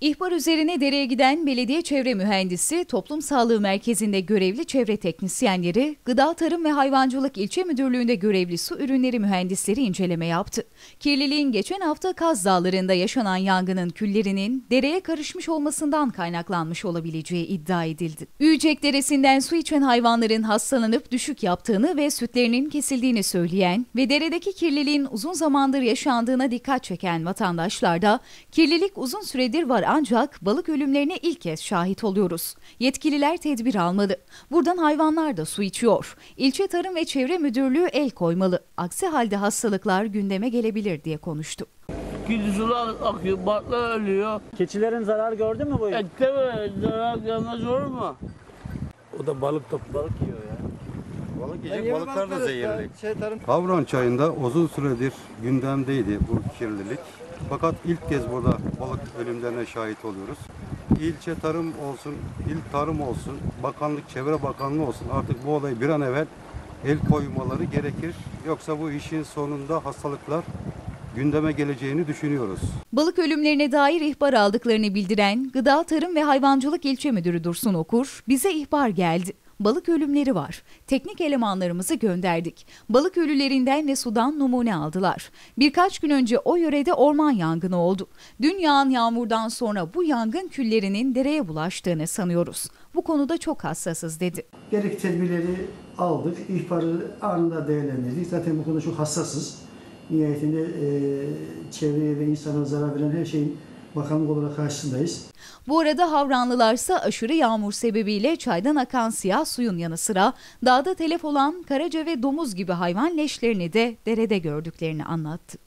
İhbar üzerine dereye giden belediye çevre mühendisi, toplum sağlığı merkezinde görevli çevre teknisyenleri, Gıda Tarım ve Hayvancılık İlçe Müdürlüğü'nde görevli su ürünleri mühendisleri inceleme yaptı. Kirliliğin geçen hafta Kaz Dağları'nda yaşanan yangının küllerinin dereye karışmış olmasından kaynaklanmış olabileceği iddia edildi. Üyecek Deresi'nden su içen hayvanların hastalanıp düşük yaptığını ve sütlerinin kesildiğini söyleyen ve deredeki kirliliğin uzun zamandır yaşandığına dikkat çeken vatandaşlar da kirlilik uzun süredir var ancak balık ölümlerine ilk kez şahit oluyoruz. Yetkililer tedbir almalı. Buradan hayvanlar da su içiyor. İlçe Tarım ve Çevre Müdürlüğü el koymalı. Aksi halde hastalıklar gündeme gelebilir diye konuştu. Gidi sular akıyor, balıklar ölüyor. Keçilerin zarar gördü mü bu yıl? Ette mi? Zarar gelmez olur mu? O da balık top. Balık yiyor ya. Yiyecek balıklar da zehirli. Şey, tarım Havran çayında uzun süredir gündemdeydi bu kirlilik. Fakat ilk kez burada balık ölümlerine şahit oluyoruz. İlçe tarım olsun, il tarım olsun, bakanlık, çevre bakanlığı olsun artık bu olayı bir an evvel el koymaları gerekir. Yoksa bu işin sonunda hastalıklar gündeme geleceğini düşünüyoruz. Balık ölümlerine dair ihbar aldıklarını bildiren Gıda Tarım ve Hayvancılık İlçe Müdürü Dursun Okur, bize ihbar geldi. Balık ölümleri var. Teknik elemanlarımızı gönderdik. Balık ölülerinden ve sudan numune aldılar. Birkaç gün önce o yörede orman yangını oldu. Dün yağan yağmurdan sonra bu yangın küllerinin dereye bulaştığını sanıyoruz. Bu konuda çok hassasız dedi. gerek tedbirleri aldık, ihbarı anında değerlendirdik. Zaten bu konuda çok hassasız. Nihayetinde e, çevreye ve insana zarar veren her şeyin bakanlık olarak karşısındayız. Bu arada Havranlılarsa aşırı yağmur sebebiyle çaydan akan siyah suyun yanı sıra dağda telef olan karaca ve domuz gibi hayvan leşlerini de derede gördüklerini anlattı.